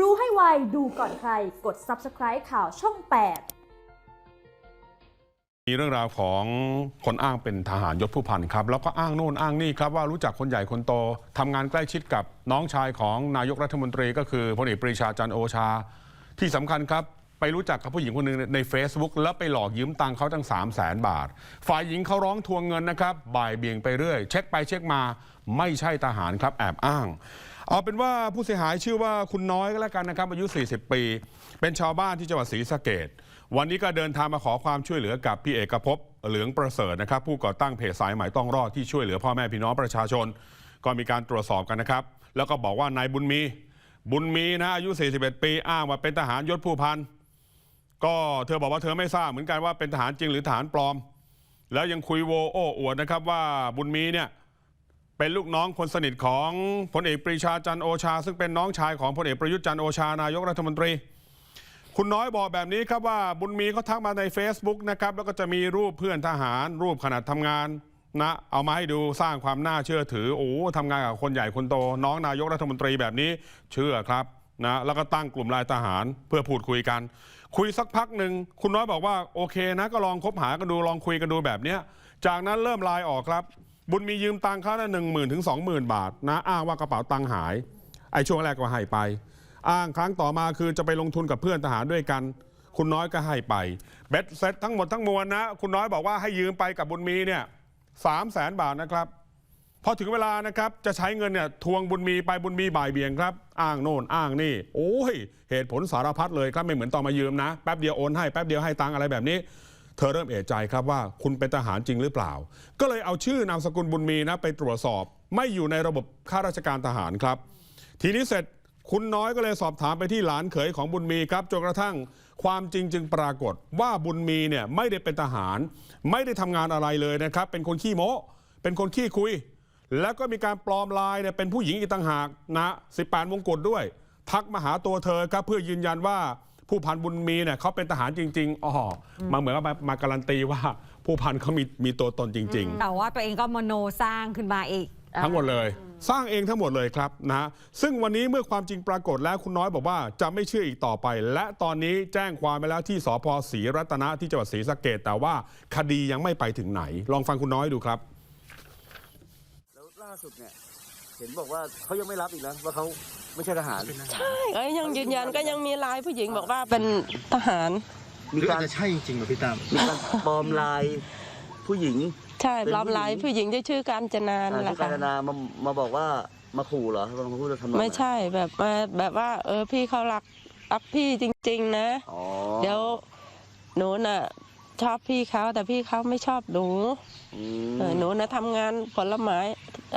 รู้ให้ไว ดูก่อนใคร กด subscribe ข่าวช่อง8มีเรื่องราวของคนอ้างเป็นทหารยศผู้พันครับ แล้วก็อ้างโน่นอ้างนี่ครับว่ารู้จักคนใหญ่คนโตทำงานใกล้ชิดกับน้องชายของนายกรัฐมนตรีก็คือพลเอกปรีชาจันโอชา ที่สำคัญครับ ไปรู้จักกับผู้หญิงคนหนึ่งใน Facebook แล้วไปหลอกยืมตังค์เขาตั้ง 3 0 0แสนบาท ฝ่ายหญิงเขาร้องทวงเงินนะครับ บ่ายเบี่ยงไปเรื่อย เช็คไปเช็คมา ไม่ใช่ทหารครับแอบอ้าง เอาเป็นว่าผู้เสียหายชื่อว่าคุณน้อยก็แล้วกันนะครับ อายุ 40 ปี เป็นชาวบ้านที่จังหวัดศรีสะเกดวันนี้ก็เดินทางมาขอความช่วยเหลือกับพี่เอกภพเหลืองประเสริฐนะครับ ผู้ก่อตั้งเพจสายหมต้องรอดที่ช่วยเหลือพ่อแม่พี่น้องประชาชน ก็มีการตรวจสอบกันนะครับ แล้วก็บอกว่านายบุญมี บุญมีนะอายุ 41 ปี อ้างว่าเป็นทหารยศผู้พัน ก็เธอบอกว่าเธอไม่ทราบเหมือนกันว่าเป็นทหารจริงหรือทหารปลอม แล้วยังคุยโวโอ้อวดนะครับว่าบุญมีเนี่ยเป็นลูกน้องคนสนิทของพลเอกปรีชาจันทร์โอชา ซึ่งเป็นน้องชายของพลเอกประยุทธ์จันทร์โอชานายกรัฐมนตรี คุณน้อยบอกแบบนี้ครับว่าบุญมีเขาทักมาใน Facebook นะครับแล้วก็จะมีรูปเพื่อนทหาร รูปขนาดทำงานนะเอามาให้ดูสร้างความน่าเชื่อถือโอ้ทำงานกับคนใหญ่คนโต น้องนายกรัฐมนตรีแบบนี้เชื่อครับ นะแล้วก็ตั้งกลุ่มลายทหารเพื่อพูดคุยกัน คุยสักพักหนึ่งคุณน้อยบอกว่าโอเคนะก็ลองคบหากันดูลองคุยกันดูแบบเนี้ยจากนั้นเริ่มลน์ออกครับ บุญมียืมตังค์เขาหนึ่งหมื่นถึงสองหมื่นบาทนะอ้างว่ากระเป๋าตังค์หายไอ้ช่วงแรกก็ให้ไป อ้างครั้งต่อมาคือจะไปลงทุนกับเพื่อนทหารด้วยกัน คุณน้อยก็ให้ไปเบ็ดเสร็จทั้งหมดทั้งมวลนะ คุณน้อยบอกว่าให้ยืมไปกับบุญมีเนี่ยสามแสนบาทนะครับ พอถึงเวลานะครับจะใช้เงินเนี่ยทวงบุญมีไปบุญมีบ่ายเบี่ยงครับ อ้างโน่นอ้างนี่ โอ้ย เหตุผลสารพัดเลยครับไม่เหมือนตอนมายืมนะ แป๊บเดียวโอนให้แป๊บเดียวให้ตังอะไรแบบนี้ เธอเริ่มเอะใจครับว่าคุณเป็นทหารจริงหรือเปล่า ก็เลยเอาชื่อนามสกุลบุญมีนะไปตรวจสอบ ไม่อยู่ในระบบข้าราชการทหารครับ ทีนี้เสร็จคุณน้อยก็เลยสอบถามไปที่หลานเขยของบุญมีครับจนกระทั่งความจริงจึงปรากฏว่าบุญมีเนี่ยไม่ได้เป็นทหาร ไม่ได้ทำงานอะไรเลยนะครับ เป็นคนขี้โม้เป็นคนขี้คุย แล้วก็มีการปลอมลายเนี่ยเป็นผู้หญิงอีกต่างหากนะ18มงกุฎด้วย ทักมาหาตัวเธอครับเพื่อยืนยันว่าผู้พันบุญมีเนี่ยเขาเป็นทหารจริงๆอ๋อมาเหมือนกับมามาการันตีว่าผู้พันเขามีมีตัวตนจริง ๆ แต่ว่าตัวเองก็มโนสร้างขึ้นมาอีก ทั้งหมดเลย สร้างเองทั้งหมดเลยครับนะฮะซึ่งวันนี้เมื่อความจริงปรากฏแล้วคุณน้อยบอกว่าจะไม่เชื่ออีกต่อไป และตอนนี้แจ้งความไปแล้วที่สพศรีรัตนะที่จังหวัดศรีสะเกดแต่ว่าคดียังไม่ไปถึงไหน ลองฟังคุณน้อยดูครับแล้วล่าสุดเนี่ย เห็นบอกว่าเขายังไม่รับอีกนะว่าเขาไม่ใช่ทหารใช่ก็ยังยืนยันก็ยังมีไลายผู้หญิงบอกว่าเป็นทหารมีหรือการอาจจะใช่จริงๆเหรอพี่ตั้มมีการปลอมลายผู้หญิง ใช่เป็นปลอมไลายผู้ผู้หหญิญิงงที่ชื่อการจนานั่นแหที่ละกาค่ะรนามามาบอกว่ามาขู่เหรอมาพูดทำนองไม่ใช่แบบมาแบบว่า เออพี่เขารักรักพี่จริง ๆ นะ อ๋อเดี๋ยวหนูน่ะ ชอบพี่เขาแต่พี่เขาไม่ชอบหนูอืมเออหนูน่ะทำงานผลไม้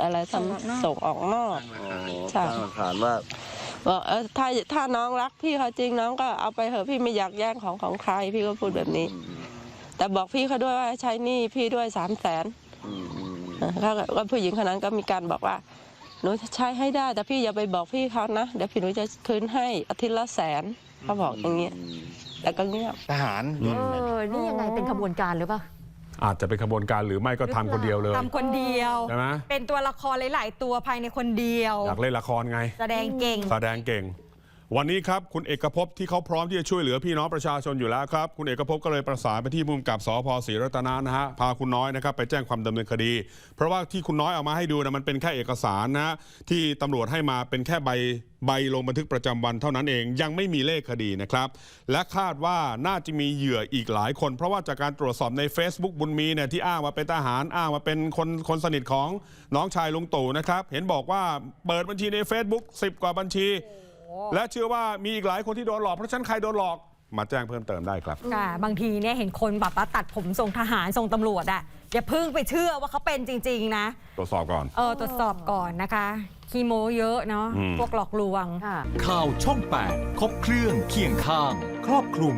อะไรทำส่งออกนอก อ๋อใช่ตั้งหลักฐานว่าบอกเออถ้าถ้าน้องรักพี่เขาจริงน้องก็เอาไปเถอะพี่ไม่อยากแย่งของของใครพี่ก็พูดแบบนี้แต่บอกพี่เขาด้วยว่าใช้หนี้พี่ด้วยสามแสนอืมอืมเขาก็ก็ผู้หญิงคนนั้นก็มีการบอกว่าหนูจะใช้ให้ได้แต่พี่อย่าไปบอกพี่เขานะเดี๋ยวพี่หนูจะคืนให้อาทิตย์ละแสนเขาบอกอย่างเงี้ย แล้วก็เงียบ ทหารเออ นี่ยังไงเป็นขบวนการหรือเปล่า อาจจะเป็นขบวนการหรือไม่ก็ทำคนเดียวเลยทำคนเดียว ใช่ไหมเป็นตัวละครหลาย ๆ ตัวภายในคนเดียว อยากเล่นละครไง แสดงเก่ง แสดงเก่ง วันนี้ครับคุณเอกภพที่เขาพร้อมที่จะช่วยเหลือพี่น้องประชาชนอยู่แล้วครับ คุณเอกภพก็เลยประสานไปที่มุมกับสพศรีรัตนะนะฮะพาคุณน้อยนะครับไปแจ้งความดำเนินคดี เพราะว่าที่คุณน้อยเอามาให้ดูนะมันเป็นแค่เอกสารนะฮะที่ตำรวจให้มาเป็นแค่ใบใบลงบันทึกประจำวันเท่านั้นเองยังไม่มีเลขคดีนะครับ และคาดว่าน่าจะมีเหยื่ออีกหลายคน เพราะว่าจากการตรวจสอบใน Facebook บุญมีเนี่ยที่อ้างว่าเป็นทหารอ้างว่าเป็นคนคนสนิทของน้องชายลุงตู่นะครับเห็นบอกว่าเปิดบัญชีใน Facebook 10 กว่าบัญชี และเชื่อว่ามีอีกหลายคนที่โดนหลอกเพราะฉะนั้นใครโดนหลอกมาแจ้งเพิ่มเติมได้ครับ ค่ะบางทีเนี่ยเห็นคนแบบว่าตัดผมทรงทหารทรงตำรวจอะอย่าเพิ่งไปเชื่อว่าเขาเป็นจริง ๆ นะ ตรวจสอบก่อน เออตรวจสอบก่อนนะคะคีโมเยอะเนาะอืม พวกหลอกลวงค่ะข่าวช่อง 8 ครบเครื่องเคียงข้าง ครอบคลุม